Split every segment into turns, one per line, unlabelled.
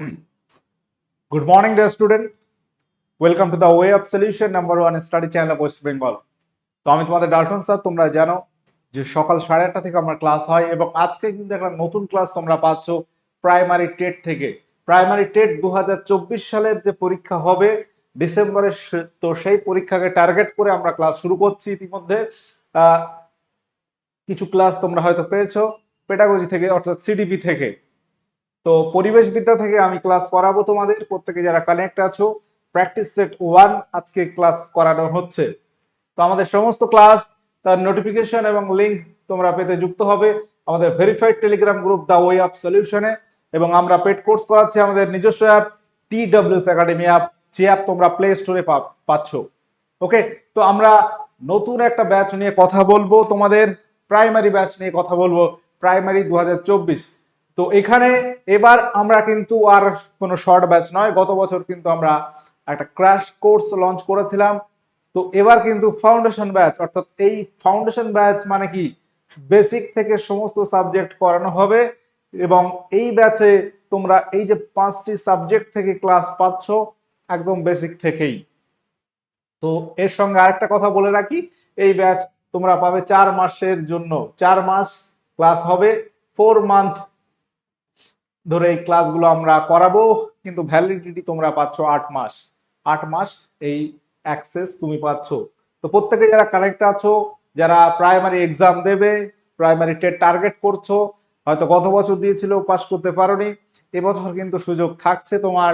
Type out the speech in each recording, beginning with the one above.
Good morning, dear student. Welcome to the Way of Solution number one study channel West Bengal. তো আমি তোমাদের Dalton sir তোমরা জানো যে সকাল সাড়ে আটটা থেকে আমার ক্লাস হয় এবং আজকে কিন্তু একটা নতুন ক্লাস তোমরা পাচ্ছ প্রাইমারি টেট থেকে প্রাইমারি টেট দু হাজার চব্বিশ সালের যে পরীক্ষা হবে ডিসেম্বরে সে- তো সেই পরীক্ষাকে টার্গেট করে আমরা ক্লাস শুরু করছি ইতিমধ্যে কিছু ক্লাস তোমরা হয়তো পেয়েছ পেটাগজি থেকে অর্থাৎ সিডিপি থেকে তো পরিবেশ বিদ্যা থেকে আমি ক্লাস করাবো তোমাদের। প্রত্যেকে যারা কানেক্ট আছো প্র্যাকটিস সেট ওয়ান আজকে ক্লাস করানো হচ্ছে। তো আমাদের সমস্ত ক্লাস তার নোটিফিকেশন এবং লিংক তোমরা পেতে যুক্ত হবে আমাদের verified Telegram group the way of সলিউশনে এবং আমরা পেড কোর্স করাচ্ছি আমাদের নিজস্ব app T WS academy app যে অ্যাপ তোমরা প্লে স্টোরে পাচ্ছ। ওকে তো আমরা নতুন একটা ব্যাচ নিয়ে কথা বলব তোমাদের প্রাইমারি ব্যাচ নিয়ে কথা বলব প্রাইমারি দু হাজার চব্বিশ। তো এখানে এবার আমরা কিন্তু আর কোনো শর্ট ব্যাচ নয়, গত বছর কিন্তু আমরা একটা ক্র্যাশ কোর্স লঞ্চ করেছিলাম। তো এবার কিন্তু ফাউন্ডেশন ব্যাচ অর্থাৎ এই ফাউন্ডেশন ব্যাচ মানে কি? বেসিক থেকে সমস্ত সাবজেক্ট করানো হবে এবং এই ব্যাচে তোমরা এই যে পাঁচটি সাবজেক্ট থেকে ক্লাস পাচ্ছ, একদম বেসিক থেকেই। তো এর সঙ্গে আরেকটা কথা বলে রাখি, এই ব্যাচ তোমরা পাবে চার মাসের জন্য। চার মাস ক্লাস হবে ফোর মান্থ ধরে এই ক্লাসগুলো আমরা করাবো, কিন্তু ভ্যালিডিটি তোমরা পাচ্ছ আট মাস। আট মাস এই অ্যাক্সেস তুমি পাচ্ছ। তো প্রত্যেকে যারা কানেক্ট আছো, যারা প্রাইমারি এক্সাম দেবে প্রাইমারি টেট টার্গেট করছ, হয়তো গত বছর দিয়েছিল পাস করতে পারোনি, এবছর কিন্তু সুযোগ থাকছে তোমার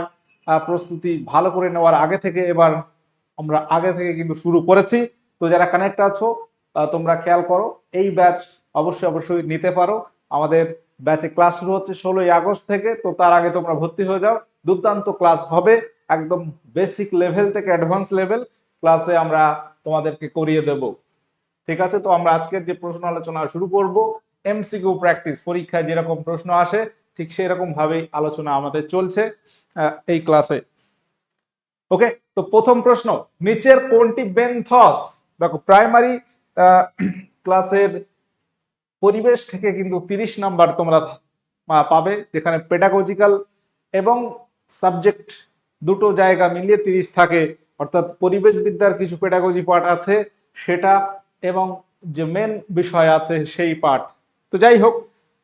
প্রস্তুতি ভালো করে নেওয়ার আগে থেকে এবার আমরা আগে থেকে কিন্তু শুরু করেছি। তো যারা কানেক্ট আছো তোমরা খেয়াল করো, এই ব্যাচ অবশ্যই অবশ্যই নিতে পারো। আমাদের ব্যাচে ক্লাস শুরু হচ্ছে ষোলোই আগস্ট থেকে, তো তার আগে তোমরা ভর্তি হয়ে যাও। দুর্দান্ত ক্লাস হবে, একদম বেসিক লেভেল থেকে অ্যাডভান্স লেভেল ক্লাসে আমরা তোমাদেরকে করিয়ে দেব। ঠিক আছে? তো আমরা আজকের যে প্রশ্ন আলোচনা শুরু করব এমসিকিউ প্র্যাকটিস পরীক্ষায় যেরকম প্রশ্ন আসে, ঠিক সেরকম ভাবেই আলোচনা আমাদের চলছে এই ক্লাসে ওকে তো প্রথম প্রশ্ন, নিচের কোনটি বেনথস দেখো প্রাইমারি ক্লাসের পরিবেশ থেকে কিন্তু তিরিশ নাম্বার তোমরা পাবে, যেখানে পেডাগজিক্যাল এবং সাবজেক্ট দুটো জায়গা মিলিয়ে তিরিশ থাকে। অর্থাৎ পরিবেশ বিদ্যার কিছু পেডাগজি পার্ট আছে, সেটা এবং যে মেন বিষয় আছে সেই পার্ট তো যাই হোক,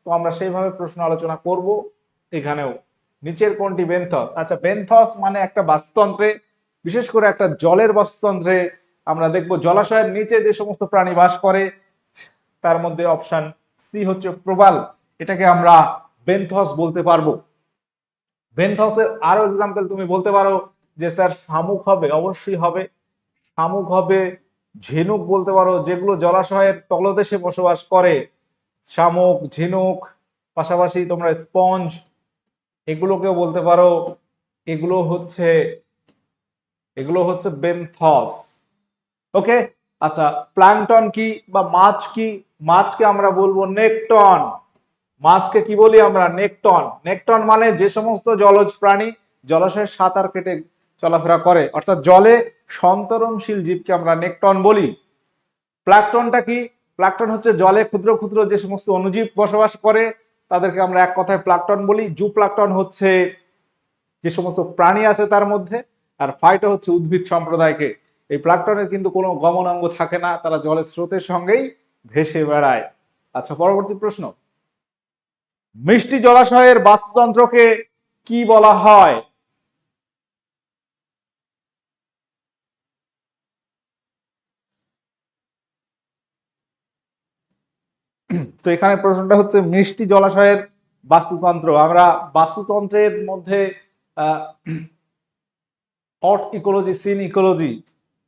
তো আমরা সেইভাবে প্রশ্ন আলোচনা করব এখানেও। নিচের কোনটি বেনথস আচ্ছা বেনথস মানে একটা বাস্তুতন্ত্রে, বিশেষ করে একটা জলের বাস্তুতন্ত্রে আমরা দেখব জলাশয়ের নিচে যে সমস্ত প্রাণী বাস করে তার মধ্যে অপশন সি হচ্ছে প্রবাল এটাকে আমরা বেনথস বলতে পারব। বেনথসের আরও এক্সাম্পল তুমি বলতে পারো যে স্যার শামুক হবে, অবশ্যই হবে। শামুক হবে, ঝিনুক বলতে পারো, যেগুলো জলাশয়ের তলদেশে বসবাস করে। শামুক, ঝিনুক, পাশাপাশি তোমরা স্পঞ্জ এগুলোকেও বলতে পারো। এগুলো হচ্ছে এগুলো হচ্ছে বেনথস ওকে আচ্ছা প্ল্যাংটন কি বা মাছ কি? মাছকে আমরা বলব নেকটন। মাছকে কি বলি আমরা? নেকটন। নেকটন মানে যে সমস্ত জলজ প্রাণী জলাশয়ে সাঁতার কেটে চলাফেরা করে, অর্থাৎ জলে সন্তরণশীল জীবকে আমরা নেকটন বলি। প্লাকটনটা কি? প্লাকটন হচ্ছে জলে ক্ষুদ্র ক্ষুদ্র যে সমস্ত অনুজীব বসবাস করে, তাদেরকে আমরা এক কথায় প্লাকটন বলি। জু প্লাকটন হচ্ছে যে সমস্ত প্রাণী আছে তার মধ্যে, আর ফাইটা হচ্ছে উদ্ভিদ সম্প্রদায়কে। এই প্লাকটনের কিন্তু কোনো গমনাঙ্গ থাকে না, তারা জলের স্রোতের সঙ্গেই ভেসে বেড়ায়। আচ্ছা পরবর্তী প্রশ্ন। মিষ্টি জলাশয়ের বাস্তুতন্ত্রকে কি বলা হয়? তো এখানে প্রশ্নটা হচ্ছে, মিষ্টি জলাশয়ের বাস্তুতন্ত্র। আমরা বাস্তুতন্ত্রের মধ্যে হট ইকোলজি সিন ইকোলজি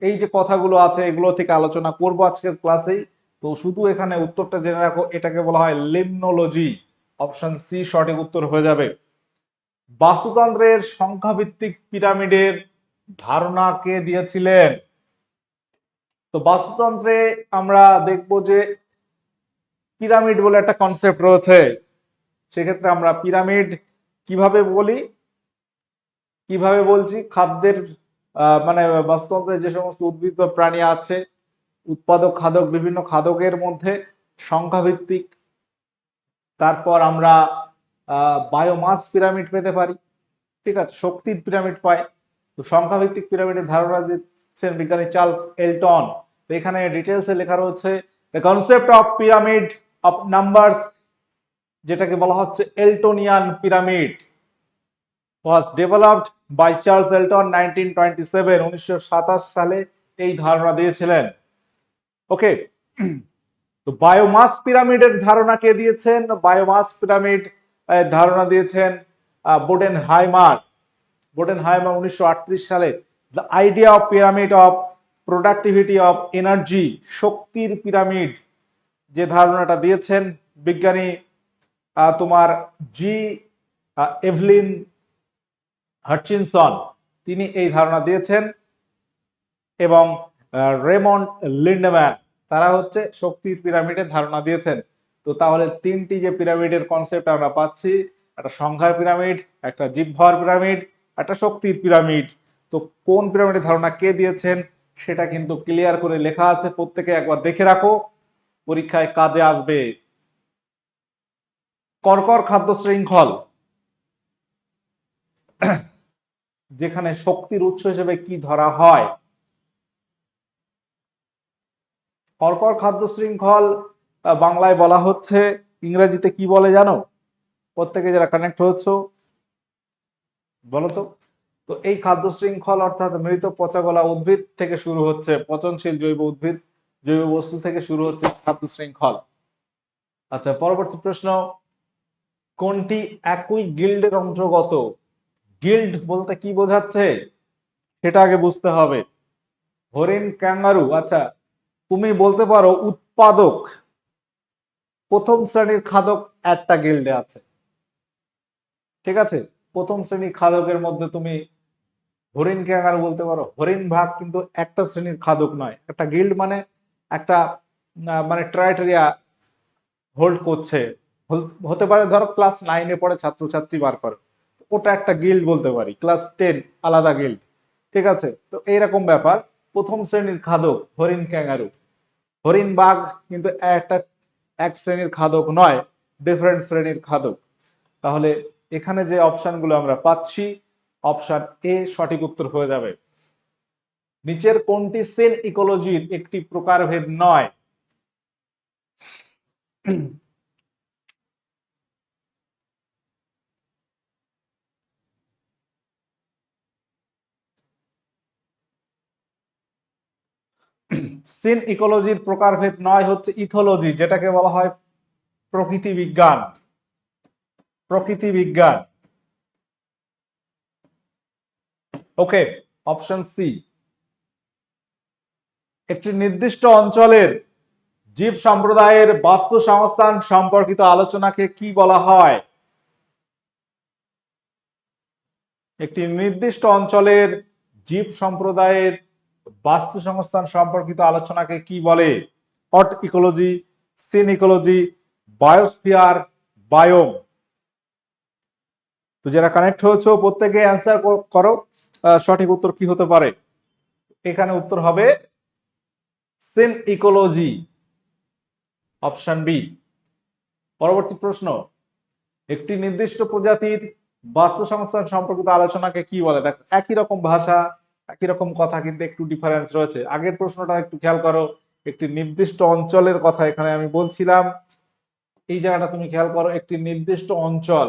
এই যে কথাগুলো আছে, এগুলো থেকে আলোচনা করব আজকের ক্লাসেই তো শুধু এখানে উত্তরটা জেনে রাখো, এটাকে বলা হয় লিমনোলজি অপশন সি সঠিক উত্তর হয়ে যাবে। বাস্তুতন্ত্রের সংখ্যাভিত্তিক পিরামিডের ধারণা কে দিয়েছিলেন? তো বাস্তুতন্ত্রে আমরা দেখব যে পিরামিড বলে একটা কনসেপ্ট রয়েছে। সেক্ষেত্রে আমরা পিরামিড কীভাবে বলি? কীভাবে বলছি? খাদ্যের মানে বাস্তুতন্ত্রে যে সমস্ত উদ্ভিদ বা প্রাণী আছে, উৎপাদক খাদক, বিভিন্ন খাদকের মধ্যে সংখ্যাভিত্তিক, তারপর আমরা বায়োমাস পিরামিড পেতে পারি, ঠিক আছে? শক্তির পিরামিড পাই। তো সংখ্যা ভিত্তিক পিরামিডের ধারণা দিচ্ছেন বিজ্ঞানী চার্লস এলটন। তো এখানে ডিটেলসে লেখা রয়েছে the concept of pyramid of numbers যেটাকে বলা হচ্ছে Eltonian pyramid was developed by Charles Elton nineteen twenty seven উনিশশো সাতাশ সালে এই ধারণা দিয়েছিলেন। ওকে তো বায়োমাস পিরামিডের ধারণা কে দিয়েছেন? বায়োমাস পিরামিড ধারণা দিয়েছেন বোডেন হাইমার বোডেন হাইমার উনিশশো আটত্রিশ সালে। The idea of pyramid of productivity of energy শক্তির পিরামিড যে ধারণাটা দিয়েছেন বিজ্ঞানী তোমার জি এভলিন হাটচিনসন তিনি এই ধারণা দিয়েছেন। এবং রেমন্ড লিন্ডম্যান তারা হচ্ছে শক্তির পিরামিডের ধারণা দিয়েছেন। তো তাহলে তিনটি যে পিরামিডের কনসেপ্ট আমরা পাচ্ছি, একটা সংখ্যার পিরামিড, একটা জীবভর পিরামিড, একটা শক্তির পিরামিড। তো কোন পিরামিডের ধারণা কে দিয়েছেন, সেটা কিন্তু ক্লিয়ার করে লেখা আছে, প্রত্যেকে একবার দেখে রাখো। পরীক্ষায় কাজে আসবে। কর্কর খাদ্য শৃঙ্খল। যেখানে শক্তির উৎস হিসেবে কি ধরা হয়? কর্কর খাদ্য শৃঙ্খল বাংলায় বলা হচ্ছে, ইংরেজিতে কি বলে জানো? প্রত্যেকে যারা কানেক্ট হয়েছো, বলো তো। তো এই খাদ্য শৃঙ্খল অর্থাৎ মৃত পচাগলা উদ্ভিদ থেকে শুরু হচ্ছে, পচনশীল জৈব উদ্ভিদ, জৈব বস্তু থেকে শুরু হচ্ছে খাদ্য শৃঙ্খল। আচ্ছা পরবর্তী প্রশ্ন, কোনটি একই গিল্ডের অন্তর্গত? গিল্ড বলতে কি বোঝাচ্ছে? সেটা আগে বুঝতে হবে। হরিণ, ক্যাঙ্গারু আচ্ছা তুমি বলতে পারো উৎপাদক। প্রথম শ্রেণির খাদক একটা গিল্ডে আছে। ঠিক আছে? প্রথম শ্রেণির খাদকের মধ্যে তুমি হরিণ, ক্যাঙ্গারু বলতে পারো। হরিণ ভাগ কিন্তু একটা শ্রেণির খাদক নয়। একটা গিল্ড মানে একটা মানে ট্রাইটেরিয়া হোল্ড করছে। হতে পারে ধরো ক্লাস নাইনে পড়ে ছাত্রছাত্রী বার করে। ওটা একটা গিল্ড বলতে পারি ক্লাস টেন আলাদা গিল্ড ঠিক আছে? তো এইরকম ব্যাপার। প্রথম শ্রেণির খাদক হরিণ ক্যাঙ্গারু। হরিণ বাঘ কিন্তু একটা, এক শ্রেণির খাদক নয় ডিফারেন্ট শ্রেণির খাদক। তাহলে এখানে যে অপশনগুলো আমরা পাচ্ছি অপশন এ সঠিক উত্তর হয়ে যাবে। নিচের কোনটি সেন ইকোলজির একটি প্রকারভেদ নয়? সিন ইকোলজির প্রকারভেদ নয় হচ্ছে ইথোলজি, যেটাকে বলা হয় প্রকৃতি বিজ্ঞান। প্রকৃতি বিজ্ঞান। Okay, option C. একটি নির্দিষ্ট অঞ্চলের জীব সম্প্রদায়ের বাস্তু সংস্থান সম্পর্কিত আলোচনাকে কি বলা হয়? একটি নির্দিষ্ট অঞ্চলের জীব সম্প্রদায়ের বাস্তু সংস্থান সম্পর্কিত আলোচনাকে কি বলে? Autecology synecology biosphere biome তো যারা কানেক্ট হয়েছে, প্রত্যেকে অ্যান্সার করো সঠিক উত্তর কি হতে পারে? এখানে উত্তর হবে সিন ইকোলজি অপশন বি পরবর্তী প্রশ্ন, একটি নির্দিষ্ট প্রজাতির বাস্তু সংস্থান সম্পর্কিত আলোচনাকে কি বলে? দেখ, একই রকম ভাষা একই রকম কথা কিন্তু একটু ডিফারেন্স রয়েছে। আগের প্রশ্নটা একটু খেয়াল করো, একটি নির্দিষ্ট অঞ্চলের কথা এখানে আমি বলছিলাম। এই জায়গাটা তুমি খেয়াল করো, একটি নির্দিষ্ট অঞ্চল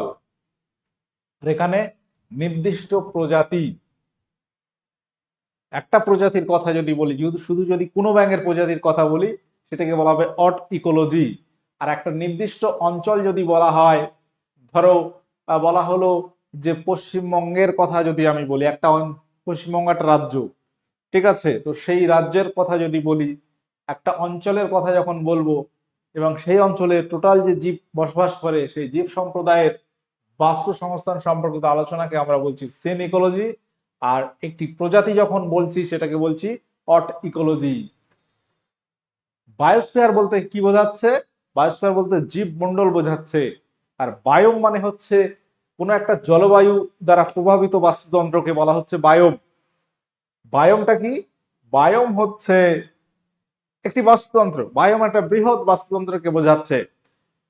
এখানে নির্দিষ্ট প্রজাতি। একটা প্রজাতির কথা যদি বলি শুধু যদি কোনো ব্যাঙের প্রজাতির কথা বলি, সেটাকে বলা হবে অট ইকোলজি। আর একটা নির্দিষ্ট অঞ্চল যদি বলা হয়, ধরো বলা হলো যে পশ্চিমবঙ্গের কথা যদি আমি বলি, একটা পশ্চিমবঙ্গ একটা রাজ্য, ঠিক আছে? তো সেই রাজ্যের কথা যদি বলি, একটা অঞ্চলের কথা যখন বলব, এবং সেই অঞ্চলে টোটাল যে জীব বসবাস করে, সেই জীব সম্প্রদায়ের বাস্তু সংস্থান সম্পর্কিত আলোচনাকে আমরা বলছি সেন ইকোলজি আর একটি প্রজাতি যখন বলছি, সেটাকে বলছি অট ইকোলজি বায়োস্ফিয়ার বলতে কি বোঝাচ্ছে? বায়োস্ফিয়ার বলতে জীব মন্ডল বোঝাচ্ছে। আর বায়োম মানে হচ্ছে কোনো একটা জলবায়ু দ্বারা প্রভাবিত বাস্তুতন্ত্রকে বলা হচ্ছে বায়োম। বায়োমটা কি? বায়োম হচ্ছে একটি বাস্তুতন্ত্র। বায়োম একটা বৃহৎ বাস্তুতন্ত্রকে বোঝাচ্ছে।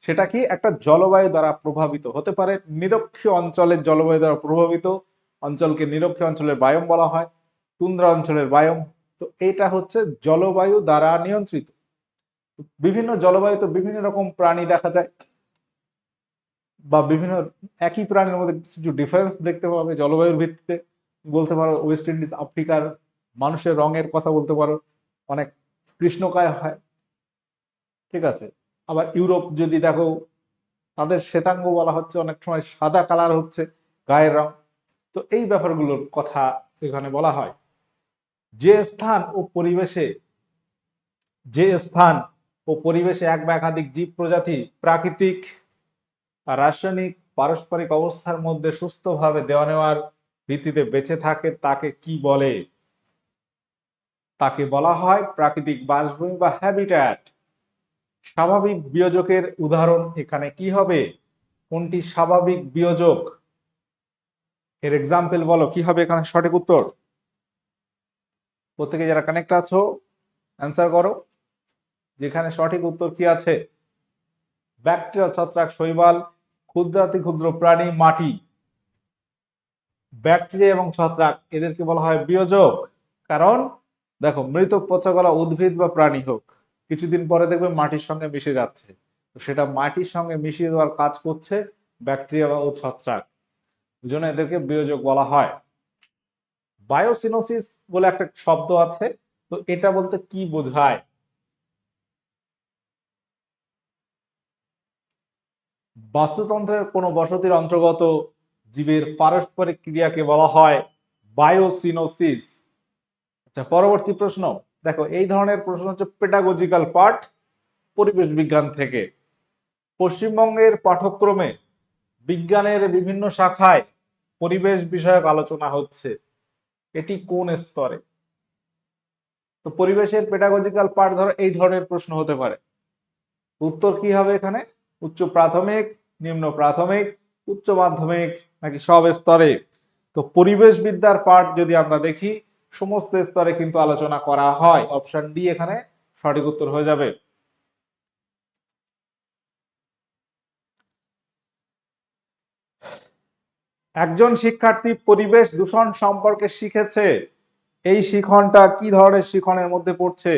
সেটা কি? একটা জলবায়ু দ্বারা প্রভাবিত। হতে পারে নিরক্ষীয় অঞ্চলের জলবায়ু দ্বারা প্রভাবিত। অঞ্চলকে নিরক্ষীয় অঞ্চলের বায়ম বলা হয়। তুন্দ্রা অঞ্চলের বায়ম। তো এটা হচ্ছে জলবায়ু দ্বারা নিয়ন্ত্রিত। বিভিন্ন জলবায়ুতে বিভিন্ন রকম প্রাণী দেখা যায়। বা বিভিন্ন একই প্রাণীর মধ্যে কিছু ডিফারেন্স দেখতে পাবে, জলবায়ুর ভিত্তিতে বলতে পারো ওয়েস্ট ইন্ডিজ আফ্রিকার মানুষের রঙের কথা বলতে পারো, অনেক কৃষ্ণকায় হয়, ঠিক আছে? আবার ইউরোপ যদি দেখো, তাদের শ্বেতাঙ্গ বলা হচ্ছে, অনেক সময় সাদা কালার হচ্ছে গায়ের রং। তো এই ব্যাপারগুলোর কথা এখানে বলা হয়। যে স্থান ও পরিবেশে, যে স্থান ও পরিবেশে এক বা একাধিক জীব প্রজাতি প্রাকৃতিক রাসায়নিক পারস্পরিক অবস্থার মধ্যে সুস্থভাবে দেওয়া নেওয়ার ভিত্তিতে বেঁচে থাকে তাকে কি বলে? তাকে বলা হয় প্রাকৃতিক বাসভূমি বা হ্যাবিট্যাট স্বাভাবিক বিয়োজকের উদাহরণ এখানে কি হবে? কোনটি স্বাভাবিক বিয়োজক? এর এক্সাম্পল বলো, কি হবে এখানে সঠিক উত্তর? প্রত্যেকে যারা কানেক্ট আছো অ্যান্সার করো। যেখানে সঠিক উত্তর কি আছে? ব্যাকটেরিয়া ছত্রাক শৈবাল ক্ষুদ্রাতি ক্ষুদ্র প্রাণী, মাটি, ব্যাকটেরিয়া এবং ছত্রাক, এদেরকে বলা হয় বিয়োজক। কারণ, দেখো মৃত পচা গলা উদ্ভিদ বা প্রাণী হোক, কিছুদিন পরে দেখবে মাটির সঙ্গে মিশে যাচ্ছে। তো সেটা মাটির সঙ্গে মিশিয়ে দেওয়ার কাজ করছে ব্যাকটেরিয়া বা ছত্রাক। জন্য এদেরকে বিয়োজক বলা হয়। বায়োসিনোসিস বলে একটা শব্দ আছে, তো এটা বলতে কি বোঝায়? বাস্তুতন্ত্রের কোন বসতির অন্তর্গত জীবের পারস্পরিক ক্রিয়াকে বলা হয় বায়োসিনোসিস। আচ্ছা পরবর্তী প্রশ্ন। দেখো, এই ধরনের প্রশ্ন হচ্ছে পেডাগজিক্যাল পার্ট পরিবেশ বিজ্ঞান থেকে। পশ্চিমবঙ্গের পাঠ্যক্রমে বিজ্ঞানের বিভিন্ন শাখায় পরিবেশ বিষয়ক আলোচনা হচ্ছে। এটি কোন স্তরে? তো পরিবেশের পেডাগজিক্যাল পার্ট ধরো, এই ধরনের প্রশ্ন হতে পারে। উত্তর কি হবে এখানে? উচ্চ প্রাথমিক, নিম্ন প্রাথমিক, উচ্চ মাধ্যমিক নাকি সব স্তরে। তো পরিবেশ বিদ্যার পাঠ যদি আমরা দেখি, সমস্ত স্তরে কিন্তু আলোচনা করা হয়। অপশন ডি এখানে সঠিক উত্তর হয়ে যাবে। একজন শিক্ষার্থী পরিবেশ দূষণ সম্পর্কে শিখেছে। এই শিখনটা কি ধরনের শিখনের মধ্যে পড়ছে?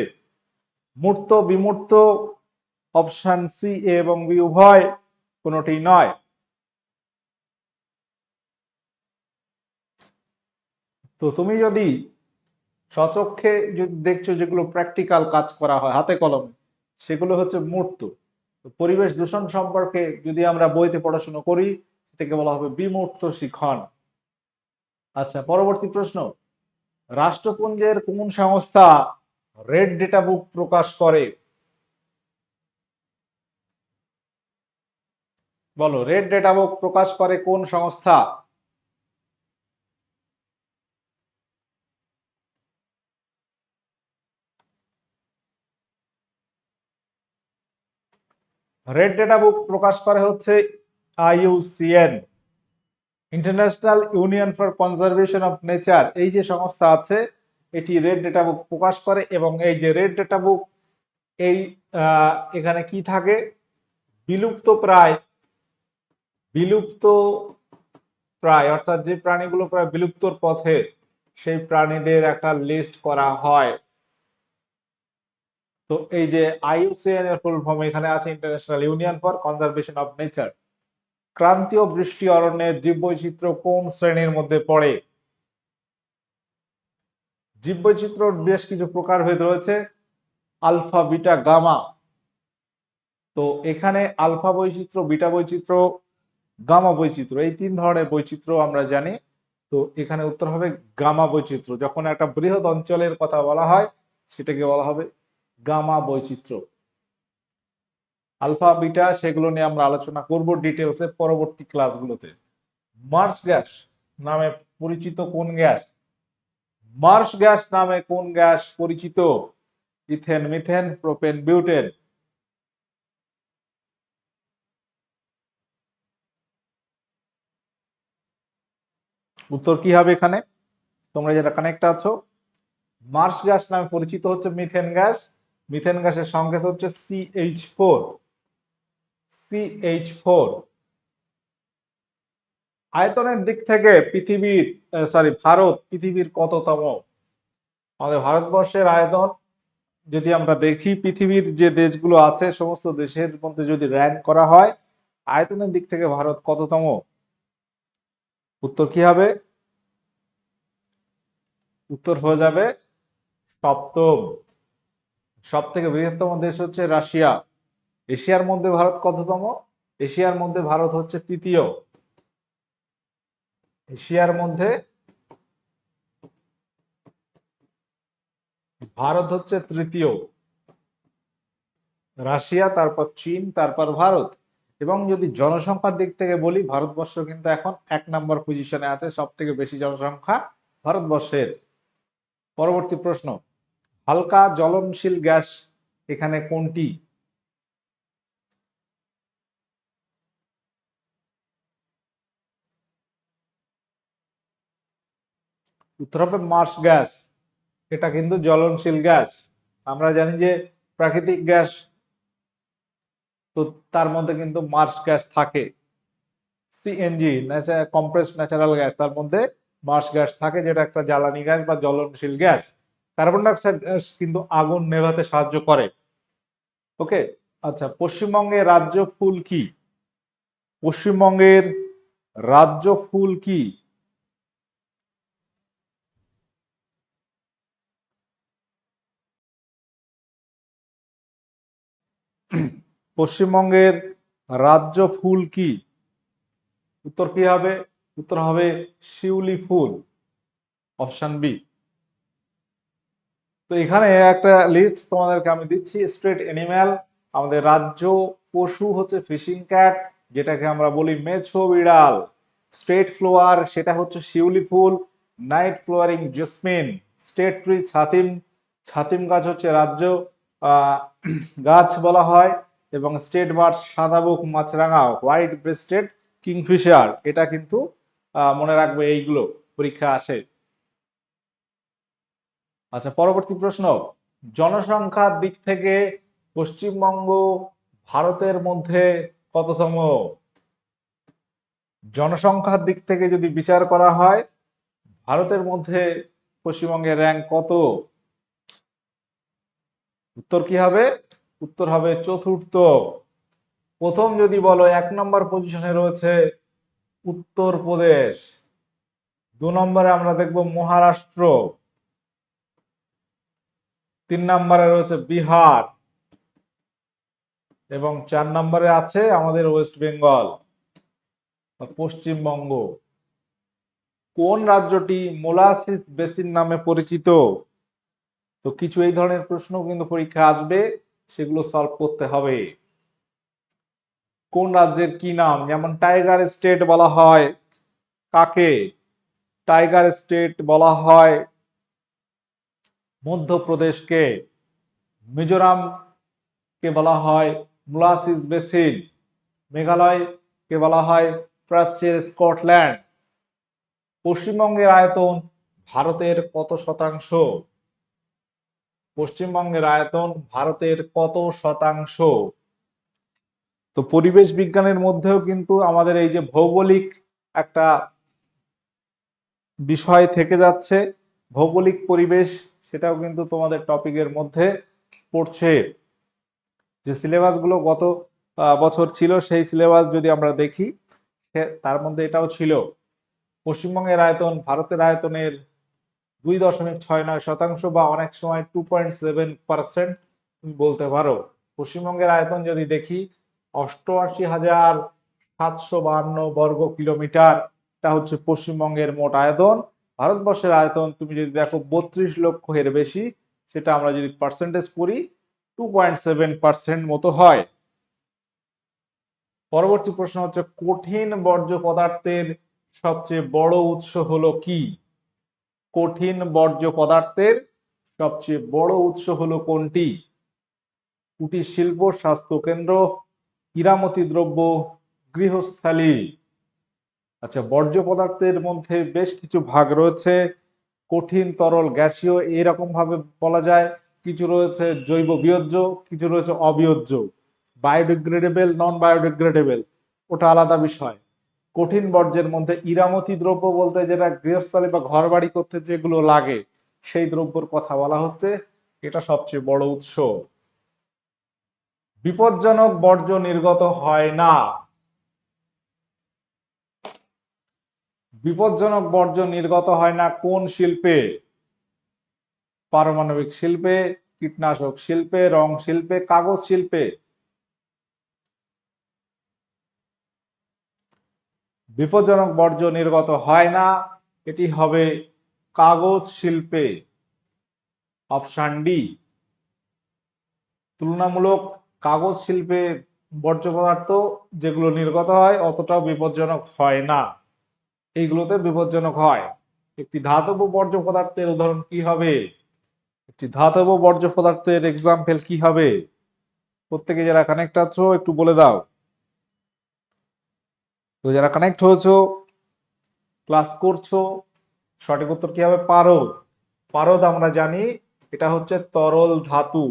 মূর্ত বিমূর্ত অপশন সি এবং বি উভয় কোনটি নয়। তো তুমি যদি সচক্ষে যদি দেখছ যেগুলো প্র্যাকটিক্যাল কাজ করা হয়, হাতে কলমে, সেগুলো হচ্ছে মূর্ত। পরিবেশ দূষণ সম্পর্কে যদি আমরা বইতে পড়াশোনা করি, সেটাকে বলা হবে বিমূর্ত শিখন। আচ্ছা পরবর্তী প্রশ্ন। রাষ্ট্রপুঞ্জের কোন সংস্থা রেড ডেটা বুক প্রকাশ করে? বলো রেড ডেটা বুক প্রকাশ করে কোন সংস্থা? রেড ডেটা বুক প্রকাশ করে হচ্ছে IUCN international union for conservation of nature এই যে সংস্থা আছে, এটি রেড ডেটা বুক প্রকাশ করে এবং এই যে রেড ডেটা বুক এই এখানে কি থাকে? বিলুপ্ত প্রায় বিলুপ্ত প্রায়, অর্থাৎ যে প্রাণীগুলো প্রায় বিলুপ্তর পথে, সেই প্রাণীদের একটা লিস্ট করা হয়। তো এই যে আইইউসিএন এর ফুল ফর্ম এখানে আছে international union for conservation of nature ক্রান্তীয় বৃষ্টি অরণ্যের জীববৈচিত্র্য কোন শ্রেণির মধ্যে পড়ে? জীববৈচিত্র্যর বেশ কিছু প্রকারভেদ রয়েছে। Alpha, beta, gamma. তো এখানে আলফা বৈচিত্র্য, বিটা বৈচিত্র্য গামা বৈচিত্র্য, এই তিন ধরনের বৈচিত্র্য আমরা জানি। তো এখানে উত্তর হবে গামা বৈচিত্র্য। যখন একটা বৃহৎ অঞ্চলের কথা বলা হয়, সেটাকে বলা হবে গামা বৈচিত্র্য। আলফা, বিটা, সেগুলো নিয়ে আমরা আলোচনা করব ডিটেলসে পরবর্তী ক্লাসগুলোতে মার্স গ্যাস নামে পরিচিত কোন গ্যাস মার্স গ্যাস নামে কোন গ্যাস পরিচিত? Ethane, methane, propane, butane. উত্তর কি হবে এখানে? তোমরা যারা কানেক্ট আছো মার্স গ্যাস নামে পরিচিত হচ্ছে মিথেন গ্যাস মিথেন গ্যাসের সংকেত হচ্ছে সিএইচ ফোর সিএইচ ফোর আয়তনের দিক থেকে পৃথিবীর সরি ভারত পৃথিবীর কততম? আমাদের ভারতবর্ষের আয়তন, যদি আমরা দেখি, পৃথিবীর যে দেশগুলো আছে, সমস্ত দেশের মধ্যে যদি র্যাঙ্ক করা হয়, আয়তনের দিক থেকে ভারত কততম? উত্তর কি হবে? উত্তর হয়ে যাবে সপ্তম। সব থেকে বৃহত্তম দেশ হচ্ছে রাশিয়া। এশিয়ার মধ্যে ভারত কততম? এশিয়ার মধ্যে ভারত হচ্ছে তৃতীয়। এশিয়ার মধ্যে ভারত হচ্ছে তৃতীয়। রাশিয়া, তারপর চীন, তারপর ভারত। এবং যদি জনসংখ্যার দিক থেকে বলি, ভারতবর্ষ কিন্তু এখন এক নম্বর পজিশনে আছে সব থেকে বেশি জনসংখ্যা ভারতবর্ষের। পরবর্তী প্রশ্ন, হালকা জ্বলনশীল গ্যাস এখানে কোনটি? উত্তর হবে মার্স গ্যাস। এটা কিন্তু জ্বলনশীল গ্যাস। আমরা জানি যে প্রাকৃতিক গ্যাস তো তার মধ্যে কিন্তু মার্স গ্যাস থাকে। সিএনজি কম্প্রেস ন্যাচারাল গ্যাস তার মধ্যে মার্স গ্যাস থাকে, যেটা একটা জ্বালানি গ্যাস বা জ্বলনশীল গ্যাস। কার্বন ডাইঅক্সাইড গ্যাস কিন্তু আগুন নেভাতে সাহায্য করে। ওকে আচ্ছা পশ্চিমবঙ্গের রাজ্য ফুল কি? পশ্চিমবঙ্গের রাজ্য ফুল কি? পশ্চিমবঙ্গের রাজ্য ফুল কি? উত্তর কি হবে? উত্তর হবে শিউলি ফুল, অপশন বি। তো এখানে একটা লিস্ট তোমাদেরকে আমি দিচ্ছি স্ট্রেট এনিম্যাল আমাদের রাজ্য পশু হচ্ছে ফিশিং ক্যাট যেটাকে আমরা বলি মেছো বিড়াল। স্ট্রেট ফ্লোয়ার সেটা হচ্ছে শিউলি ফুল night flowering jasmine state tree ছাতিম ছাতিম গাছ হচ্ছে রাজ্য গাছ বলা হয়। এবং স্টেট বার্ড সাদাবুক মাছরাঙা, হোয়াইট ব্রেস্টেড কিংফিশার, এটা কিন্তু মনে রাখবে এইগুলো পরীক্ষা আসে। আচ্ছা পরবর্তী প্রশ্ন। জনসংখ্যার দিক থেকে পশ্চিমবঙ্গ ভারতের মধ্যে কততম? জনসংখ্যার দিক থেকে যদি বিচার করা হয়, ভারতের মধ্যে পশ্চিমবঙ্গের র্যাঙ্ক কত? উত্তর কি হবে? উত্তর হবে চতুর্থ। প্রথম যদি বলো এক নম্বর পজিশনে রয়েছে উত্তরপ্রদেশ দু নম্বরে আমরা দেখব মহারাষ্ট্র। তিন নম্বরে রয়েছে বিহার। এবং চার নম্বরে আছে আমাদের ওয়েস্ট বেঙ্গল পশ্চিমবঙ্গ। কোন রাজ্যটি মোলাসিস বেসিন নামে পরিচিত? তো কিছু এই ধরনের প্রশ্ন কিন্তু পরীক্ষা আসবে। সেগুলো সলভ করতে হবে। কোন রাজ্যের কি নাম? যেমন টাইগার স্টেট বলা হয়। কাকে? টাইগার স্টেট বলা হয়। মধ্যপ্রদেশকে। মিজোরাম কে বলা হয়। মুলাসিস বেসিন মেঘালয় কে বলা হয়। প্রাচ্যের স্কটল্যান্ড। পশ্চিমবঙ্গের আয়তন ভারতের কত শতাংশ? পশ্চিমবঙ্গের আয়তন ভারতের কত শতাংশ? তো পরিবেশ বিজ্ঞানের মধ্যেও কিন্তু আমাদের এই যে ভৌগোলিক একটা বিষয় থেকে যাচ্ছে, ভৌগোলিক পরিবেশ সেটাও কিন্তু তোমাদের টপিকের মধ্যে পড়ছে। যে সিলেবাসগুলো গত বছর ছিল, সেই সিলেবাস যদি আমরা দেখি তার মধ্যে এটাও ছিল। পশ্চিমবঙ্গের আয়তন ভারতের আয়তনের দুই দশমিক ছয় নয় শতাংশ বা অনেক সময় টু পয়েন্ট সেভেন পার্সেন্ট তুমি বলতে পারো। পশ্চিমবঙ্গের আয়তন যদি দেখি, অষ্টআশি হাজার সাতশো বাহান্ন বর্গ কিলোমিটার এটা হচ্ছে পশ্চিমবঙ্গের মোট আয়তন। ভারতবর্ষের আয়তন তুমি যদি দেখো বত্রিশ লক্ষ এর বেশি, সেটা আমরা যদি পার্সেন্টেজ করি টু পয়েন্ট সেভেন পার্সেন্ট মতো হয়। পরবর্তী প্রশ্ন হচ্ছে, কঠিন বর্জ্য পদার্থের সবচেয়ে বড় উৎস হলো কি? কঠিন বর্জ্য পদার্থের সবচেয়ে বড় উৎস হলো কোনটি? কুটির শিল্প, স্বাস্থ্য কেন্দ্র হীরামতি দ্রব্য, গৃহস্থালী। আচ্ছা বর্জ্য পদার্থের মধ্যে বেশ কিছু ভাগ রয়েছে। কঠিন, তরল, গ্যাসীয় এইরকম ভাবে বলা যায়। কিছু রয়েছে জৈব বিয়োজ্য, কিছু রয়েছে অবিয়োজ্য। বায়োডিগ্রেডেবল নন বায়োডিগ্রেডেবল ওটা আলাদা বিষয়। কঠিন বর্জ্যের মধ্যে ইরামতি দ্রব্য বলতে যেটা গৃহস্থলী বা ঘর বাড়ি করতে যেগুলো লাগে, সেই দ্রব্যর কথা বলা হচ্ছে। এটা সবচেয়ে বড় উৎস। বিপজ্জনক বর্জ্য নির্গত হয় না। বিপজ্জনক বর্জ্য নির্গত হয় না কোন শিল্পে? পারমাণবিক শিল্পে, কীটনাশক শিল্পে, রং শিল্পে, কাগজ শিল্পে। বিপজ্জনক বর্জ্য নির্গত হয় না। এটি হবে কাগজ শিল্পে অপশান ডি তুলনামূলক কাগজ শিল্পে বর্জ্য পদার্থ যেগুলো নির্গত হয়, অতটাও বিপজ্জনক হয় না। এইগুলোতে বিপজ্জনক হয়। একটি ধাতব বর্জ্য পদার্থের উদাহরণ কি হবে? একটি ধাতব বর্জ্য পদার্থের এক্সাম্পল কি হবে? প্রত্যেকে যারা কানেক্ট আছো, একটু বলে দাও। তো যারা কানেক্ট হয়েছো ক্লাস করছ, সঠিক উত্তর কি হবে পারদ পারদ আমরা জানি, এটা হচ্ছে তরল ধাতু।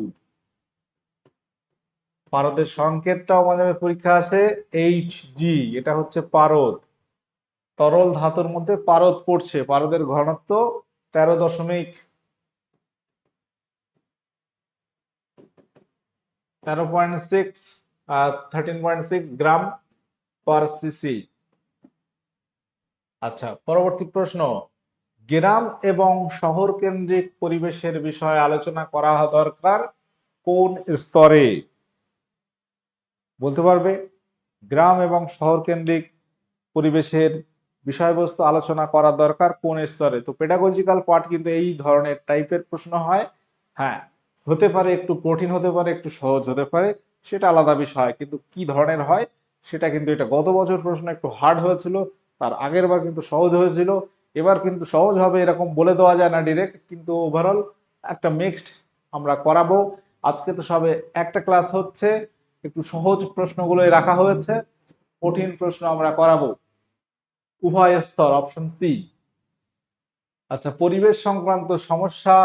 পারদের সংকেতটাও মাঝে পরীক্ষা আসে এইচ জি এটা হচ্ছে পারদ। তরল ধাতুর মধ্যে পারদ পড়ছে, পারদের ঘনত্ব তেরো দশমিক তেরো point six thirteen point six gram. Per CC আচ্ছা পরবর্তী প্রশ্ন। গ্রাম এবং শহর কেন্দ্রিক পরিবেশের বিষয়ে আলোচনা করা দরকার কোন স্তরে? বলতে পারবে, গ্রাম এবং শহর কেন্দ্রিক পরিবেশের বিষয়বস্তু আলোচনা করা দরকার কোন স্তরে? তো পেডাগজিক্যাল পার্ট কিন্তু এই ধরনের টাইপের প্রশ্ন হয়। হ্যাঁ হতে পারে একটু কঠিন, হতে পারে একটু সহজ হতে পারে, সেটা আলাদা বিষয়। কিন্তু কি ধরনের হয়? সেটা কিন্তু এটা গত বছর প্রশ্ন একটু হার্ড হয়েছিল, তার আগের বার কিন্তু সহজ হয়েছিল। এবার কিন্তু সহজ হবে এরকম বলে দেওয়া যায় না ডিরেক্ট কিন্তু ওভারঅল একটা মিক্সড আমরা করাবো। আজকে তো সবে একটা ক্লাস হচ্ছে, একটু সহজ প্রশ্নগুলোই রাখা হয়েছে, কঠিন প্রশ্ন আমরা করাবো। উভয় স্তর অপশন সি আচ্ছা পরিবেশ সংক্রান্ত সমস্যা,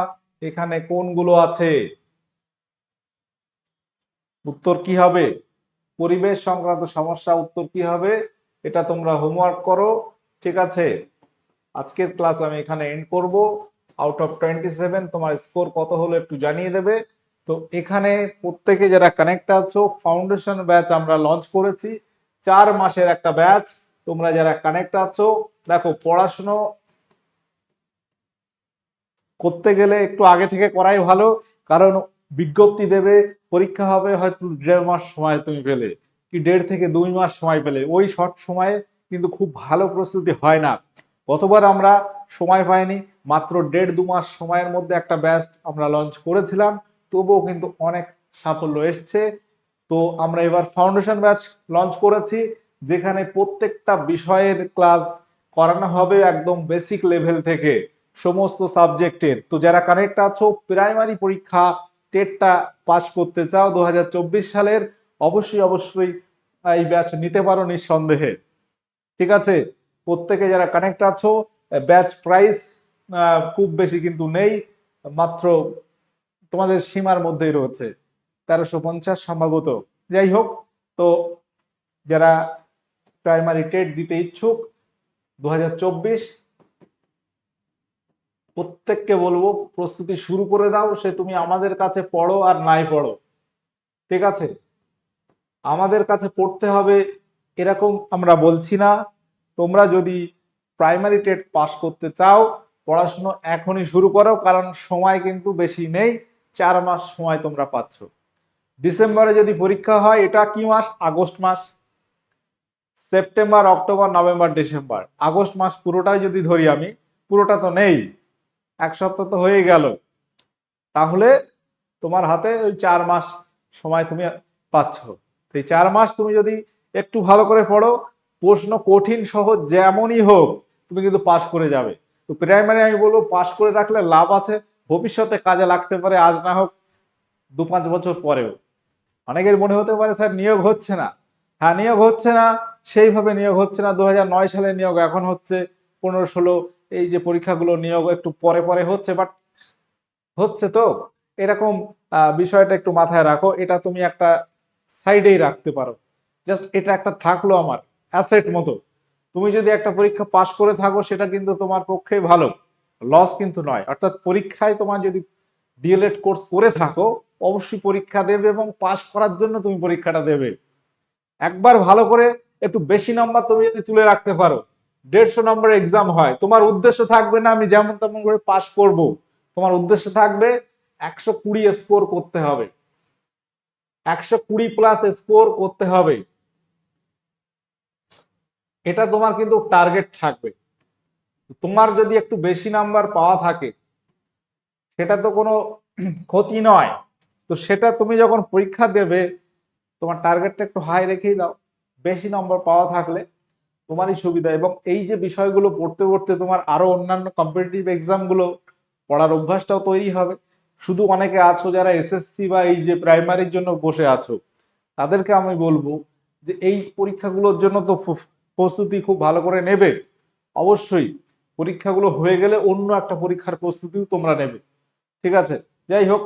এখানে কোনগুলো আছে? উত্তর কি হবে? পরিবেশ সংক্রান্ত সমস্যা, উত্তর কি হবে? এটা তোমরা হোমওয়ার্ক করো, ঠিক আছে? আজকের ক্লাস আমি এখানে এন্ড করব। আউট অফ টোয়েন্টি সেভেন তোমার স্কোর কত হলো একটু জানিয়ে দেবে। তো এখানে প্রত্যেকে যারা কানেক্ট আছো ফাউন্ডেশন ব্যাচ আমরা লঞ্চ করেছি। চার মাসের একটা ব্যাচ তোমরা যারা কানেক্ট আছো, দেখো, পড়াশুনো করতে গেলে একটু আগে থেকে করাই ভালো, কারণ বিজ্ঞপ্তি দেবে পরীক্ষা হবে হয়তো দেড় মাস সময় তুমি পেলে, কি দেড় থেকে দুই মাস সময় পেলে, ওই শর্ট সময়ে কিন্তু খুব ভালো প্রস্তুতি হয় না। গতবার আমরা সময় পাইনি, মাত্র দেড় দু মাস সময়ের মধ্যে একটা ব্যাচ আমরা লঞ্চ করেছিলাম, তবুও কিন্তু অনেক সাফল্য এসছে। তো আমরা এবার ফাউন্ডেশন ব্যাচ লঞ্চ করেছি, যেখানে প্রত্যেকটা বিষয়ের ক্লাস করানো হবে একদম বেসিক লেভেল থেকে, সমস্ত সাবজেক্টের তো যারা কানেক্ট আছো প্রাইমারি পরীক্ষা টেটটা পাস করতে চাও দু হাজার চব্বিশ সালের, অবশ্যই অবশ্যই এই ব্যাচ নিতে পারো নিঃসন্দেহে। ঠিক আছে? প্রত্যেকে যারা কানেক্ট আছো ব্যাচ প্রাইস খুব বেশি কিন্তু নেই, মাত্র তোমাদের সীমার মধ্যেই রয়েছে। তেরোশো পঞ্চাশ সম্ভবত। যাই হোক, তো যারা প্রাইমারি টেট দিতে ইচ্ছুক দু হাজার চব্বিশ প্রত্যেককে বলব, প্রস্তুতি শুরু করে দাও, সে তুমি আমাদের কাছে পড়ো আর নাই পড়ো। ঠিক আছে? আমাদের কাছে পড়তে হবে এরকম আমরা বলছি না। তোমরা যদি প্রাইমারি টেট পাস করতে চাও, পড়াশুনো এখনই শুরু করো, কারণ সময় কিন্তু বেশি নেই, চার মাস সময় তোমরা পাচ্ছ। ডিসেম্বরে যদি পরীক্ষা হয়, এটা কি মাস? আগস্ট মাস। September, October, November, December. August মাস পুরোটাই যদি ধরি আমি, পুরোটা তো নেই। এক সপ্তাহ তো হয়ে গেল। তাহলে তোমার হাতে ওই চার মাস সময় তুমি পাচ্ছ। এই চার মাস তুমি যদি একটু ভালো করে পড়ো, প্রশ্ন কঠিন, সহজ যেমনই হোক, তুমি কিন্তু পাশ করে যাবে। তো প্রাইমারি আমি বলব পাশ করে রাখলে লাভ আছে, ভবিষ্যতে কাজে লাগতে পারে, আজ না হোক দু পাঁচ বছর পরেও। অনেকের মনে হতে পারে, স্যার, নিয়োগ হচ্ছে না। হ্যাঁ নিয়োগ হচ্ছে না, সেইভাবে নিয়োগ হচ্ছে না। দু হাজার নয় সালে নিয়োগ এখন হচ্ছে পনেরো, ষোলো এই যে পরীক্ষাগুলো নিয়োগ একটু পরে পরে হচ্ছে বাট হচ্ছে তো। এরকম বিষয়টা একটু মাথায় রাখো। এটা তুমি একটা সাইডেই রাখতে পারো। জাস্ট এটা একটা থাকল আমার অ্যাসেট মতো। তুমি যদি একটা পরীক্ষা পাশ করে থাকো, সেটা কিন্তু তোমার পক্ষে ভালো। লস কিন্তু নয়। অর্থাৎ পরীক্ষায় তোমার যদি ডিএলএড কোর্স করে থাকো, অবশ্যই পরীক্ষা দেবে এবং পাশ করার জন্য তুমি পরীক্ষাটা দেবে। একবার ভালো করে একটু বেশি নাম্বার তুমি যদি তুলে রাখতে পারো। দেড়শো নম্বর এক্সাম হয়। তোমার উদ্দেশ্য থাকবে না, আমি যেমন তেমন করে পাশ করব। তোমার উদ্দেশ্য থাকবে একশো কুড়ি স্কোর করতে হবে। একশো কুড়ি প্লাস স্কোর করতে হবে। এটা তোমার কিন্তু টার্গেট থাকবে। তোমার যদি একটু বেশি নাম্বার পাওয়া থাকে, সেটা তো কোনো ক্ষতি নয়। তো সেটা তুমি যখন পরীক্ষা দেবে, তোমার টার্গেটটা একটু হাই রেখেই দাও। বেশি নম্বর পাওয়া থাকলে তোমারই সুবিধা এবং এই যে বিষয়গুলো পড়তে পড়তে তোমার আরও অন্যান্য কম্পিটিটিভ এক্সামগুলো পড়ার অভ্যাসটাও তৈরি হবে। শুধু অনেকে আছো যারা এসএসসি বা এই যে প্রাইমারির জন্য বসে আছো, তাদেরকে আমি বলব যে এই পরীক্ষাগুলোর জন্য তো প্রস্তুতি খুব ভালো করে নেবে। অবশ্যই পরীক্ষাগুলো হয়ে গেলে অন্য একটা পরীক্ষার প্রস্তুতিও তোমরা নেবে। ঠিক আছে? যাই হোক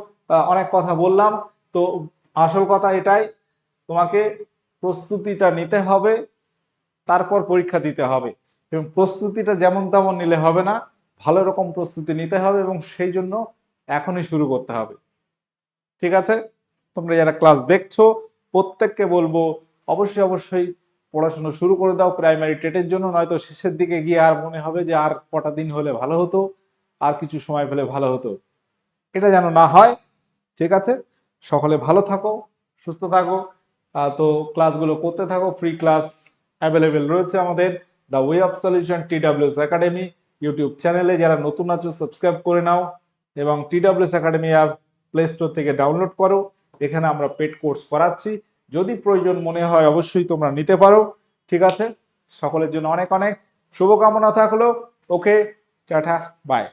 অনেক কথা বললাম। তো আসল কথা এটাই, তোমাকে প্রস্তুতিটা নিতে হবে। তারপর পরীক্ষা দিতে হবে। এবং প্রস্তুতিটা যেমন তেমন নিলে হবে না, ভালো রকম প্রস্তুতি নিতে হবে এবং সেই জন্য এখনই শুরু করতে হবে। ঠিক আছে? তোমরা যারা ক্লাস দেখছ, প্রত্যেককে বলব, অবশ্যই অবশ্যই পড়াশোনা শুরু করে দাও প্রাইমারি টেটের জন্য, নয়তো শেষের দিকে গিয়ে আর মনে হবে যে আর কটা দিন হলে ভালো হতো, আর কিছু সময় পেলে ভালো হতো। এটা যেন না হয়, ঠিক আছে? সকলে ভালো থাকো, সুস্থ থাকো তো ক্লাসগুলো করতে থাকো ফ্রি ক্লাস অ্যাভেলেবেল রয়েছে আমাদের the way of solution TWS academy YouTube চ্যানেলে যারা নতুন আছো সাবস্ক্রাইব করে নাও এবং TWS academy app play store থেকে ডাউনলোড করো। এখানে আমরা পেড কোর্স করাচ্ছি। যদি প্রয়োজন মনে হয়, অবশ্যই তোমরা নিতে পারো। ঠিক আছে? সকলের জন্য অনেক অনেক শুভকামনা থাকল। ওকে টাটা বাই